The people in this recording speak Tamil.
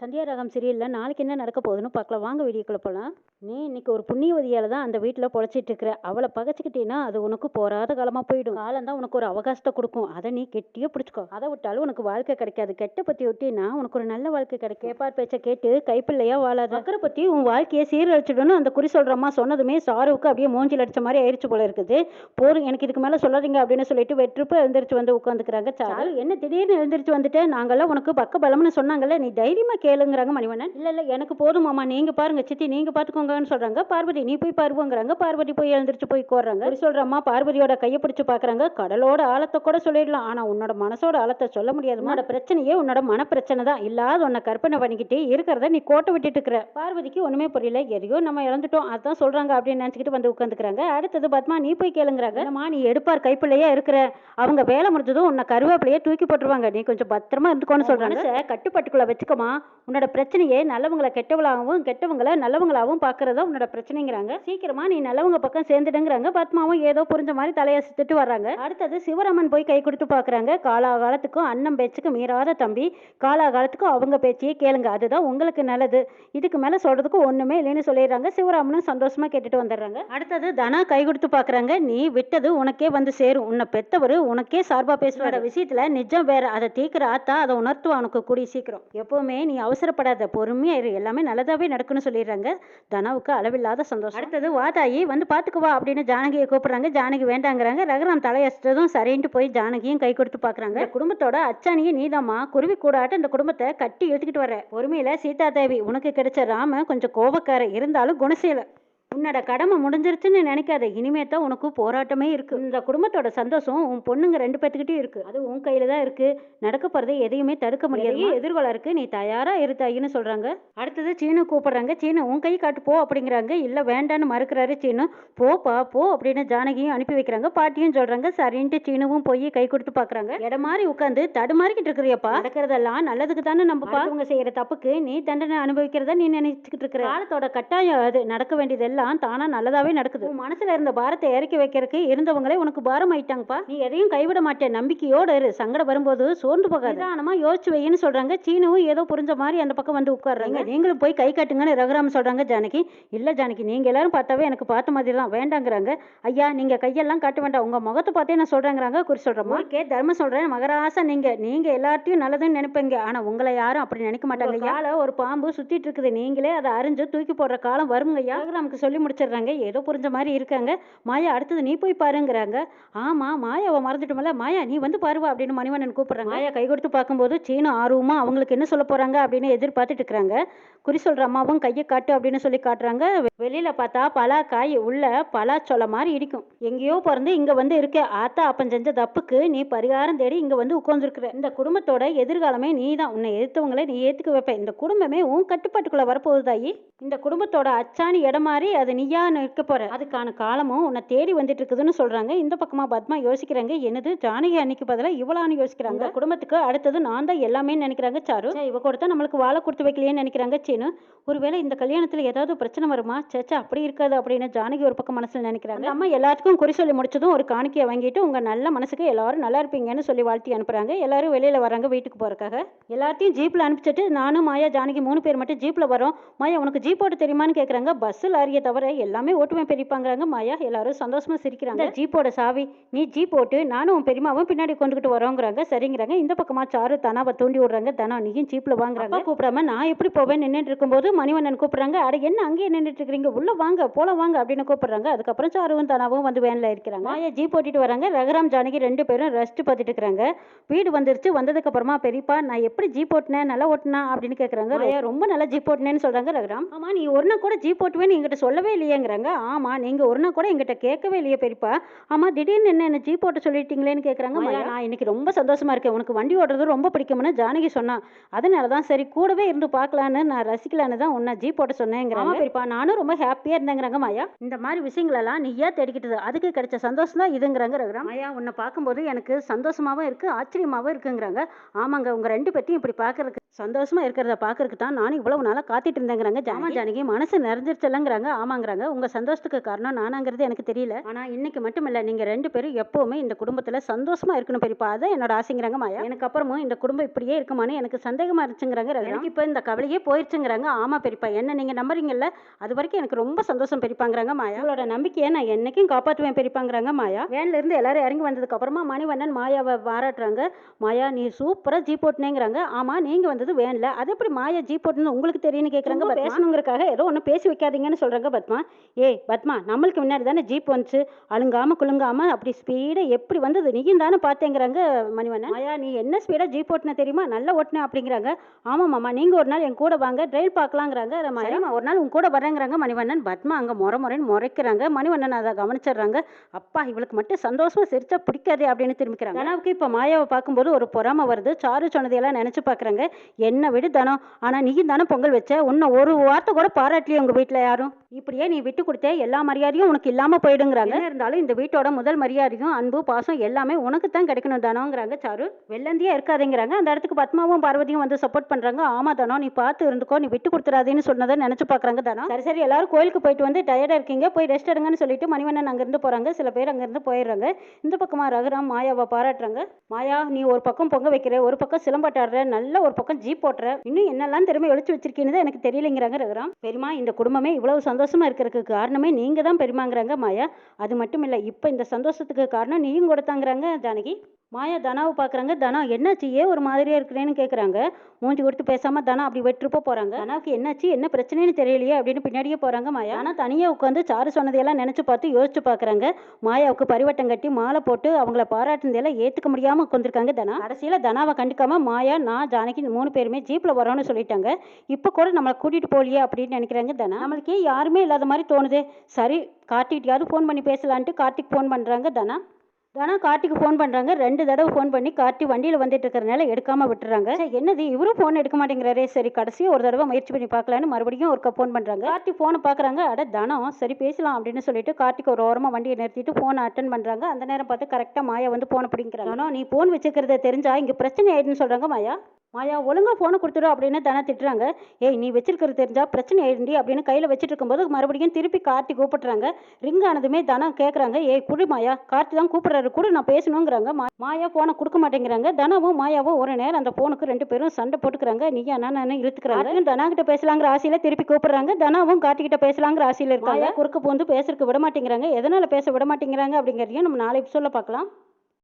சந்தியா ராகம் சீரியலில் நாளைக்கு என்ன நடக்க போகுதுன்னு பார்க்கலாம். வாங்க வீடியோக்குள்ள போகலாம் நீ இன்னைக்கு ஒரு புண்ணியவதியால் தான் அந்த வீட்டில் பொழைச்சிட்டு இருக்கிற. அவளை பகைச்சிக்கிட்டீன்னா அது உனக்கு போராத காலமாக போயிடும். காலம் தான் உனக்கு ஒரு அவகாசத்தை கொடுக்கும். அதை நீ கெட்டியே பிடிச்சிக்கோ. அதை விட்டாலும் உனக்கு வாழ்க்கை கிடைக்காது. கெட்ட பற்றி ஒட்டினா உனக்கு ஒரு நல்ல வாழ்க்கை கிடைக்கும். கேப்பார் பேச்சை கேட்டு கைப்பிள்ளையா வாழாத. அக்கறை பற்றி உன் வாழ்க்கையை சீரழிச்சிடணும் அந்த குறி சொல்கிறம்மா சொன்னதுமே சாருவுக்கு அப்படியே மூஞ்சில் அடிச்ச மாதிரி ஆயிடுச்சு போல இருக்குது. போதும் எனக்கு இதுக்கு மேலே சொல்லாதீங்க அப்படின்னு சொல்லிட்டு வெற்றுப்பு எழுந்திரிச்சு வந்து உட்காந்துக்கிறாங்க சாரு. என்ன திடீர்னு எழுந்திரிச்சு வந்துட்டு? நாங்கள்லாம் உனக்கு பக்க பலம்னு சொன்னாங்கல்ல. நீ தைரியமாக கேளுங்கிறாங்க மணிவண்ணன். இல்லை இல்லை எனக்கு போதும் நீங்கள் பாருங்கள் சித்தி. நீங்கள் பார்த்துக்கோங்கன்னு சொல்கிறாங்க பார்வதி நீ போய் பாருவோங்கிறாங்க. பார்வதி போய் எழுந்திரிச்சு போய் கோர்றாங்க அப்படி சொல்கிறம்மா பார்வதியோட கையை பிடிச்சி பார்க்குறாங்க கடலோட ஆழத்தை கூட சொல்லிடலாம். ஆனால் உன்னோட மனசோட ஆழத்தை சொல்ல முடியாது. உன்னோட பிரச்சனையே உன்னோட மன பிரச்சனை தான். இல்லாத உன்னை கற்பனை பண்ணிக்கிட்டு இருக்கிறத நீ கோட்டை விட்டுட்டு இருக்கிற. பார்வதிக்கு ஒன்றுமே புரியல. எதையோ நம்ம இழந்துட்டோம். அதான் சொல்கிறாங்க அப்படின்னு நினச்சிக்கிட்டு வந்து உட்காந்துக்கிறாங்க அடுத்தது பத்மா நீ போய் கேளுங்கிறாங்க. அம்மா நீ எடுப்பார் கைப்பிள்ளையா இருக்கிற. அவங்க வேலை முடிஞ்சதும் உன்னை கருவேப்பிலையே தூக்கி போட்டுருவாங்க. நீ கொஞ்சம் பத்திரமா இருந்துக்கோன்னு சொல்கிறாங்க மனசை கட்டுப்பட்டுக்குள்ள வச்சுக்கோமா உன்னோட பிரச்சனையே நல்லவங்களை கெட்டவளாகவும் கெட்டவங்களை நல்லவங்களாகவும் பார்க்கறதா உன்னோட பிரச்சனைங்கிறாங்க. சீக்கிரமா நீ நல்லவங்க பக்கம் சேர்ந்துடுங்கிறாங்க. பத்மாவும் ஏதோ புரிஞ்ச மாதிரி தலையசித்துட்டு வர்றாங்க. அடுத்தது சிவராமன் போய் கை கொடுத்து பார்க்குறாங்க. காலாகாலத்துக்கும் அண்ணன் பேச்சுக்கு மீறாத தம்பி. காலாகாலத்துக்கும் அவங்க பேச்சையே கேளுங்க. அதுதான் உங்களுக்கு நல்லது. இதுக்கு மேலே சொல்கிறதுக்கும் ஒன்றுமே இல்லைன்னு சொல்லிடுறாங்க. சிவராமனும் சந்தோஷமாக கேட்டுட்டு வந்துடுறாங்க. அடுத்தது தனா கை கொடுத்து பார்க்குறாங்க. நீ விட்டது உனக்கே வந்து சேரும். உன்னை பெத்தவர் உனக்கே சார்பாக பேசுவார. விஷயத்தில் நிஜம் வேற. அதை தீக்கிற ஆத்தா அதை உணர்த்துவா உனக்கு கூடிய சீக்கிரம். எப்போவுமே நீ அவசரப்படாத பொறுமையாக இரு. எல்லாமே நல்லதாகவே நடக்குன்னு சொல்லிடுறாங்க. தனாவுக்கு அளவில்லாத சந்தோஷம். அடுத்தது வாதாயி வந்து பார்த்துக்குவா அப்படின்னு ஜானகியை கூப்பிட்றாங்க. ஜானகி வேண்டாங்கிறாங்க. ரகுராம் தலையசிட்டதும் சரின்ட்டு போய் ஜானகியும் கை கொடுத்து பார்க்குறாங்க குடும்பத்தோட அச்சானியை நீதாம்மா. குருவி கூடாட்டு இந்த குடும்பத்தை கட்டி இழுத்துக்கிட்டு வர பொறுமையில சீதா தேவி உனக்கு கிடைச்ச ராம கொஞ்சம் கோபக்கார இருந்தாலும் குணசீல உன்னோட கடமை முடிஞ்சிருச்சுன்னு நினைக்காத. இனிமே தான் உனக்கு போராட்டமே இருக்கு. இந்த குடும்பத்தோட சந்தோஷம் உன் பொண்ணுங்க ரெண்டு பேத்துக்கிட்டயும் இருக்கு. அது உன் கையில தான் இருக்கு. நடக்க போறதை எதையுமே தடுக்க முடியாது. எதிர்கொள்ள இருக்கு நீ தயாரா இரு தாயின்னு சொல்றாங்க. அடுத்தது சீனு கூப்பிடுறாங்க. சீனு உன் கை காட்டு போ அப்படிங்கிறாங்க. இல்ல வேண்டான்னு மறுக்கிறாரு சீனு. போப்பா போ அப்படின்னு ஜானகியும் அனுப்பி வைக்கிறாங்க. பாட்டியும் சொல்றாங்க. சரின்ட்டு சீனுவும் போய் கை கொடுத்து பாக்குறாங்க. இடம் மாதிரி உட்காந்து தடுமாறிக்கிட்டு இருக்கிறியப்பா. நடக்கிறதெல்லாம் நல்லதுக்கு தானே நம்ம பார்த்தவங்க செய்யற தப்புக்கு நீ தண்டனை அனுபவிக்கிறதா நீ நினைச்சுக்கிட்டு இருக்கிற? காலத்தோட கட்டாயம் அது. நடக்க வேண்டியதெல்லாம் தானா நல்லதாவே நடக்குது. உன் மனசுல இருந்த பாரத்தை இறக்கி வைக்கிறதுக்கு இருந்தவங்களே உனக்கு பாரம் ஆயிட்டாங்கப்பா நீ எதையும் கைவிட மாட்டேன். நம்பிக்கையோட இரு. சங்கடம் வரும்போது சோர்ந்து போகாது. நிதானமா யோசிச்சு வைன்னு சொல்றாங்க. சீனுவும் ஏதோ புரிஞ்ச மாதிரி அந்த பக்கம் வந்து உட்கார்றாங்க. நீங்களும் போய் கை காட்டுங்கன்னு ரகுராம் சொல்றாங்க ஜானகி. இல்ல ஜானகி நீங்க எல்லாரும் பார்த்தாவே எனக்கு பார்த்த மாதிரி தான் வேண்டாங்கிறாங்க. ஐயா நீங்க கையெல்லாம் காட்ட வேண்டாம். உங்க முகத்தை பார்த்தே நான் சொல்றேங்கிறாங்க. குறி சொல்றோம் கே தர்மம் சொல்றேன். மகராசா நீங்க. நீங்க எல்லார்ட்டையும் நல்லதுன்னு நினைப்பீங்க. ஆனா உங்களை யாரும் அப்படி நினைக்க மாட்டாங்க யால ஒரு பாம்பு சுத்திட்டு இருக்குது. நீங்களே அதை அறிஞ்சு தூக்கி போடுற காலம் வருங்க ஐயா. ரகுராமுக்கு சொல்லி முடிச்சிடுறாங்க. ஏதோ புரிஞ்ச மாதிரி இருக்காங்க. மாயா அடுத்தது நீ போய் பாருங்கிறாங்க. ஆமா மாயாவை மறந்துட்டோம்ல. மாயா நீ வந்து பாருவா அப்படின்னு மணிவண்ணன் கூப்பிட்றாங்க. மாயா கை கொடுத்து பார்க்கும்போது சீனும் ஆர்வமாக அவங்களுக்கு என்ன சொல்ல போகிறாங்க அப்படின்னு எதிர்பார்த்துட்டு இருக்கிறாங்க. குறி சொல்கிற அம்மாவும் கையை காட்டு அப்படின்னு சொல்லி காட்டுறாங்க. வெளியில் பார்த்தா பலா காய் உள்ள பலா சொல மாதிரி இடிக்கும். எங்கேயோ பிறந்து இங்கே வந்து இருக்க ஆத்தா அப்பன் செஞ்ச தப்புக்கு நீ பரிகாரம் தேடி இங்கே வந்து உட்காந்துருக்குற இந்த குடும்பத்தோட எதிர்காலமே நீ தான் உன்னை எதிர்த்தவங்கள நீ ஏற்றுக்க வைப்ப. இந்த குடும்பமே உன் கட்டுப்பாட்டுக்குள்ளே வரப்போகுதாயி இந்த குடும்பத்தோட அச்சாணி இடம் மாறி அது நீயா நிற்க போற? அதுக்கான காலமும் உன்னை தேடி வந்துட்டு இருக்குதுன்னு சொல்றாங்க. இந்த பக்கமா பத்மா யோசிக்கிறாங்க. என்னது ஜானகி அன்னைக்கு பதிலா இவ்வளான்னு யோசிக்கிறாங்க. குடும்பத்துக்கு அடுத்தது நான் தான் எல்லாமே நினைக்கிறாங்க சாரு. இவ கொடுத்தா நம்மளுக்கு வாழை கொடுத்து வைக்கலையேன்னு நினைக்கிறாங்க சீனு. ஒருவேளை இந்த கல்யாணத்துல ஏதாவது பிரச்சனை வருமா? சேச்சா அப்படி இருக்காது அப்படின்னு ஜானகி ஒரு பக்கம் மனசுல நினைக்கிறாங்க. அம்மா எல்லாத்துக்கும் குறி சொல்லி முடிச்சதும் ஒரு காணிக்கையை வாங்கிட்டு உங்க நல்ல மனசுக்கு எல்லாரும் நல்லா இருப்பீங்கன்னு சொல்லி வாழ்த்தி அனுப்புறாங்க. எல்லாரும் வெளியில வராங்க வீட்டுக்கு போறதுக்காக. எல்லாத்தையும் ஜீப்ல அனுப்பிச்சிட்டு நானும் மாயா ஜானகி மூணு பேர் மட்டும் ஜீப்ல வரோம். மாயா உனக்கு ஜீப் ஓட்ட தெரியுமான்னு கேக்குறாங்க. பஸ் லாரியை தவிர எல்லாமே ஓட்டுவேன் பெரியப்பாங்கிறாங்க மாயா எல்லாரும் சந்தோஷமா சிரிக்கிறாங்க. ஜீப்போட சாவி நீ ஜீப் ஓட்டு நானும் உன் பெரியமாவும் பின்னாடி கொண்டுகிட்டு வரோங்கிறாங்க. சரிங்கிறாங்க. இந்த பக்கமா சாரு தனாவை தூண்டி விடுறாங்க. தனா நீயும் ஜீப்ல வாங்குறாங்க. கூப்பிடாம நான் எப்படி போவேன் நின்னுட்டு இருக்கும்போது மணிவண்ணன் கூப்பிடுறாங்க. அட என்ன அங்கேயே நின்னுட்டு இருக்கிறீங்க? உள்ள வாங்க போல வாங்க அப்படின்னு கூப்பிடுறாங்க. அதுக்கப்புறம் சாருவும் தனாவும் வந்து வேன்ல இருக்கிறாங்க மாயா ஜீப் ஓட்டிட்டு வராங்க. ரகுராம் ஜானகி ரெண்டு பேரும் ரெஸ்ட் பார்த்துட்டு இருக்கிறாங்க. வீடு வந்துருச்சு. வந்ததுக்கு அப்புறமா பெரியப்பா நான் எப்படி ஜீப் ஓட்டினேன்? நல்லா ஓட்டினா? அப்படின்னு கேக்குறாங்க. மாயா ரொம்ப நல்லா ஜீப் ஓட்டினேன்னு சொல்றாங்க ரகுராம். ஆமா நீ ஒரு நாள் கூட ஜீப் ஓட்டுவேன்னு என்கிட்ட சொல்லவே இல்லையேங்கிறாங்க. ஆமா நீங்க ஒரு நாள் கூட என்கிட்ட கேட்கவே இல்லையே பெரியப்பா. ஆமா திடீர்னு என்ன என்ன ஜீப் ஓட்ட சொல்லிட்டீங்களேன்னு கேக்குறாங்க மாயா நான் இன்னைக்கு ரொம்ப சந்தோஷமா இருக்கேன். உனக்கு வண்டி ஓட்டுறது ரொம்ப பிடிக்கும்னு ஜானகி சொன்னா. அதனால தான் சரி கூடவே இருந்து பார்க்கலான்னு நான் ரசிக்கலான்னு தான் உன்னை ஜீப் ஓட்ட சொன்னேங்கிறாங்க. பெரியப்பா நானும் ரொம்ப ஹாப்பியா இருந்தேங்கிறாங்க மாயா. இந்த மாதிரி விஷயங்களெல்லாம் நீயா தேடிக்கிட்டது அதுக்கு கிடைச்ச சந்தோஷம் தான் இதுங்கிறாங்க மாயா உன்னை பார்க்கும்போது எனக்கு சந்தோஷமாவும் இருக்கு ஆச்சரியமாவும் இருக்குங்கிறாங்க. ஆமாங்க உங்க ரெண்டு பேத்தையும் இப்படி பார்க்கறதுக்கு சந்தோஷமா இருக்கிறத பார்க்கறதுக்கு தான் நானும் இவ்வளவு நாளா காத்துட்டு இருந்தேங்கிறாங்க ஜாமா ஜானகி. மனசு நிறைஞ்சிருச்சல்லங்கிறாங்க ஆமா ஆமாங்கிறாங்க. உங்கள் சந்தோஷத்துக்கு காரணம் நானாங்கிறது எனக்கு தெரியல. ஆனால் இன்னைக்கு மட்டும் இல்லை நீங்கள் ரெண்டு பேரும் எப்போவுமே இந்த குடும்பத்தில் சந்தோஷமா இருக்கணும் பெரியப்பா. அதான் என்னோட ஆசைங்கிறாங்க மாயா. எனக்கு அப்புறமும் இந்த குடும்பம் இப்படியே இருக்குமான்னு எனக்கு சந்தேகமா இருந்துச்சுங்கிறாங்க. எனக்கு இப்போ இந்த கவலையே போயிருச்சுங்கிறாங்க. ஆமாம் பெரியப்பா என்ன நீங்கள் நம்புறீங்கல்ல அது வரைக்கும் எனக்கு ரொம்ப சந்தோஷம் பெரியப்பாங்கிறாங்க மாயா. உங்களோட நம்பிக்கையை நான் என்னைக்கும் காப்பாற்றுவேன் பெரியப்பாங்கிறாங்க மாயா. வேன்ல இருந்து எல்லாரும் இறங்கி வந்ததுக்கு அப்புறமா மணிவண்ணன் மாயாவை பாராட்டுறாங்க மாயா நீ சூப்பராக ஜீப் ஓட்டுனேங்கிறாங்க ஆமாம் நீங்கள் வந்தது வேனில். அது எப்படி மாயா ஜீப் ஓட்டுன்னு உங்களுக்கு தெரியும்னு கேட்குறாங்க பேசணுங்கிறக்காக ஏதோ ஒன்று பேசி வைக்காதீங்கன்னு சொல்கிறாங்க பத்மா? ஏய் பத்மா நம்மளுக்கு முன்னாடி தானே ஜீப் வந்துச்சு. அழுங்காம குலுங்காம அப்படி ஸ்பீடாக எப்படி வந்தது? நீயும் தானே பார்த்தேங்கிறாங்க மணிவண்ணன். மாயா நீ என்ன ஸ்பீடாக ஜீப் ஓட்டின தெரியுமா? நல்லா ஓட்டின அப்படிங்கிறாங்க. ஆமாம் மாமா நீங்கள் ஒரு நாள் என் கூட வாங்க டிரைவ் பார்க்கலாங்கிறாங்க மாயாமா ஒரு நாள் உன் கூட வரேங்கிறாங்க மணிவண்ணன். பத்மா அங்கே முறை முறைன்னு முறைக்கிறாங்க. மணிவண்ணன் அதை கவனிச்சிடுறாங்க. அப்பா இவளுக்கு மட்டும் சந்தோஷமா சிரிச்சா பிடிக்காதே அப்படின்னு திரும்பிக்கிறாங்க. தனாவுக்கு இப்போ மாயாவை பார்க்கும்போது ஒரு பொறாமை வருது. சாரு சொன்னதையெல்லாம் நினச்சி பார்க்குறாங்க. என்ன விடு தனம். ஆனால் நீயும் தானே பொங்கல் வச்ச? உன்னை ஒரு வார்த்தை கூட பாராட்டலையே உங்கள் வீட்டில் யாரும்? இப்படியே நீ விட்டு கொடுத்த எல்லா மரியாதையும் உனக்கு இல்லாமல் போயிடுங்கிறாங்க. இருந்தாலும் இந்த வீட்டோட முதல் மரியாதையும் அன்பு பாசம் எல்லாமே உனக்கு தான் கிடைக்கணும் தானோங்கிறாங்க சாரு. வெள்ளந்தியா இருக்காதுங்கிறாங்க. அந்த இடத்துக்கு பத்மாவும் பார்வதியும் வந்து சப்போர்ட் பண்றாங்க. ஆமா தானோ நீ பார்த்து இருந்துக்கோ நீ விட்டு கொடுத்துறாதேன்னு சொன்னதை நினைச்சு பார்க்குறாங்க தானோ. சரி சரி எல்லாரும் கோயிலுக்கு போயிட்டு வந்து டயர்டா இருக்கீங்க. போய் ரெஸ்ட் எடுங்கன்னு சொல்லிட்டு மணிவண்ணன் அங்கிருந்து போறாங்க. சில பேர் அங்கிருந்து போயிடுறாங்க. இந்த பக்கமா ரகுராம் மாயாவை பாராட்டுறாங்க. மாயா நீ ஒரு பக்கம் பொங்க வைக்கிற ஒரு பக்கம் சிலம்பாட்டாடுற நல்ல ஒரு பக்கம் ஜீப் போட்டுற இன்னும் என்னெல்லாம் திறமை ஒழிச்சு வச்சிருக்கீன்னு எனக்கு தெரியலைங்கிறாங்க ரகுராம். பெரியமா இந்த குடும்பமே இவ்வளவு சந்தோஷம் இருக்கிறதுக்கு காரணமே நீங்க தான் பெரியமாங்கிறாங்க மாயா. அது மட்டும் இல்லை இப்போ இந்த சந்தோஷத்துக்கு காரணம் நீயும் கூட தாங்கிறாங்க ஜானகி. மாயா தனாவை பார்க்குறாங்க. தனா என்னாச்சு? ஏன் ஒரு மாதிரியாக இருக்கிறேன்னு கேட்குறாங்க மூஞ்சி கொடுத்து பேசாமல் தனா அப்படி வெட்டுப்போ போகிறாங்க தனாவுக்கு என்னாச்சு? என்ன பிரச்சனைன்னு தெரியலையே அப்படின்னு பின்னாடியே போகிறாங்க மாயா. ஆனால் தனியாக உட்காந்து சாரு சொன்னதையெல்லாம் நினச்சி பார்த்து யோசிச்சு பார்க்குறாங்க. மாயாவுக்கு பரிவட்டம் கட்டி மாலை போட்டு அவங்கள பாராட்டினதெல்லாம் ஏற்றுக்க முடியாமல் உட்காந்துருக்காங்க தனா. கடைசியில் தனாவை கண்டுக்காமல் மாயா நான் ஜானகி மூணு பேருமே ஜீப்பில் வரோன்னு சொல்லிட்டாங்க. இப்போ கூட நம்மளை கூட்டிகிட்டு போகலையே அப்படின்னு நினைக்கிறாங்க தனா. நம்மளுக்கு யாருமே இல்லாத மாதிரி தோணுது. சரி கார்த்திகிட்டையாவது ஃபோன் பண்ணி பேசலான்ட்டு கார்த்திக் ஃபோன் பண்ணுறாங்க தனா. தனா கார்த்திக்கு ஃபோன் பண்ணுறாங்க ரெண்டு தடவை ஃபோன் பண்ணி கார்த்தி வண்டியில் வந்துட்டு இருக்கிறனால எடுக்காமல் விட்டுறாங்க. என்னது? இவரும் ஃபோன் எடுக்க மாட்டேங்கிறாரே. சரி கடைசியாக ஒரு தடவை முயற்சி பண்ணி பார்க்கலான்னு மறுபடியும் ஒருக்கா ஃபோன் பண்ணுறாங்க கார்த்தி ஃபோனை பார்க்குறாங்க. அட தனம் சரி பேசலாம் அப்படின்னு சொல்லிட்டு கார்த்திக் ஒரு ஓரமாக வண்டியை நிறுத்திட்டு ஃபோனை அட்டன் பண்ணுறாங்க அந்த நேரம் பார்த்து கரெக்டாக மாயா வந்து ஃபோனை பிடிக்கிறாங்க. ஆனால் நீ ஃபோன் வச்சுக்கிறத தெரிஞ்சா இங்கே பிரச்சனை ஆயிடுன்னு சொல்கிறாங்க மாயா. மாயா ஒழுங்கா ஃபோனை கொடுத்துரு அப்படின்னு தானே திட்டுறாங்க. ஏய் நீ வச்சிருக்கிறது தெரிஞ்சா பிரச்சனை ஆயிடுண்டி அப்படின்னு கையில் வச்சிட்டு இருக்கும்போது மறுபடியும் திருப்பி கார்த்தி கூப்பிடுறாங்க. ரிங் ஆனதுமே தானே கேட்குறாங்க ஏய் குடு மாயா கார்த்தி தான் கூப்பிடுறாரு. குடு நான் பேசணுங்கிறாங்க. மாயா ஃபோனை கொடுக்க மாட்டேங்கிறாங்க. தனாவும் மாயாவும் ஒரு நேரம் அந்த ஃபோனுக்கு ரெண்டு பேரும் சண்டை போட்டுக்கிறாங்க. நீயா நான் இழுத்துக்கிறாங்க. தனா கிட்ட பேசலாங்கிற ஆசையில திருப்பி கூப்பிடுறாங்க. தனாவும் கார்த்தி கிட்ட பேசலாங்கிற ஆசையில இருக்காங்க. குறுக்க பூந்து பேசுறதுக்கு விட மாட்டேங்கிறாங்க. எதனால பேச விட மாட்டேங்கிறாங்க அப்படிங்கிறதையும் நம்ம நாளை சொல்ல பார்க்கலாம்.